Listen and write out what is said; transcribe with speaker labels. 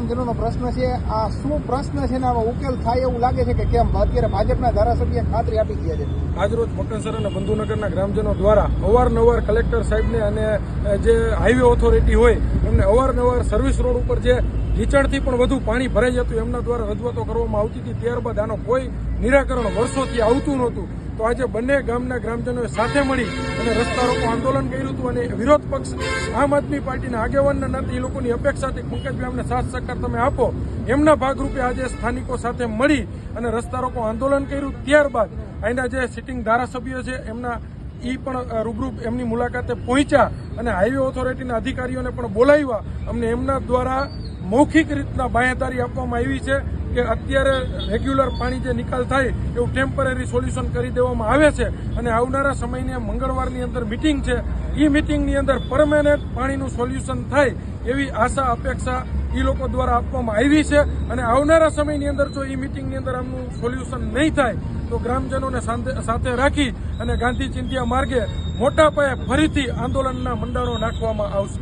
Speaker 1: ગ્રામજનોનો પ્રશ્ન છે, આ શું પ્રશ્ન છે ને આવા ઉકેલ થાય એવું લાગે છે કે કેમ? અત્યારે ભાજપના ધારાસભ્ય ખાતરી આપી ગયા છે.
Speaker 2: આજરોજ મકનસર અને બંધુનગરના ગ્રામજનો દ્વારા અવારનવાર કલેક્ટર સાહેબને અને જે હાઈવે ઓથોરિટી હોય, એમને અવારનવાર સર્વિસ રોડ ઉપર જે ઢીચણથી પણ વધુ પાણી ભરાઈ જતું, એમના દ્વારા રજૂઆતો કરવામાં આવતી હતી. ત્યારબાદ આનો કોઈ નિરાકરણ વર્ષોથી આવતું નહોતું. તો આજે બંને ગામના ગ્રામજનોએ સાથે મળી અને રસ્તા રોકો આંદોલન કર્યું હતું અને વિરોધ પક્ષ આમ આદમી પાર્ટીના આગેવાનના નાતે એ લોકોની અપેક્ષાથી પંકજભાઈ અમને સાથ સહકાર તમે આપો, એમના ભાગરૂપે આજે સ્થાનિકો સાથે મળી અને રસ્તા રોકો આંદોલન કર્યું. ત્યારબાદ અહીંના જે સિટિંગ ધારાસભ્યો છે, એમના ઈ પણ રૂબરૂ એમની મુલાકાતે પહોંચ્યા અને હાઈવે ઓથોરિટીના અધિકારીઓને પણ બોલાવ્યા. અમને એમના દ્વારા મૌખિક રીતના બાંહેધારી આપવામાં આવી છે. કે અત્યારે રેગ્યુલર પાણી જે નિકાલ થાય એવું ટેમ્પરરી સોલ્યુશન કરી દેવામાં આવે છે અને આવનારા સમયની મંગળવારની અંદર મિટિંગ છે એ મિટિંગની અંદર પરમેનન્ટ પાણીનું સોલ્યુશન થાય એવી આશા, અપેક્ષા એ લોકો દ્વારા આપવામાં આવી છે અને આવનારા સમયની અંદર જો એ મિટિંગની અંદર આમનું સોલ્યુશન નહીં થાય, તો ગ્રામજનોને સાથે રાખી અને ગાંધી ચિંતિયા માર્ગે મોટા પાયે ફરીથી આંદોલનના મંડાણો નાખવામાં આવશે.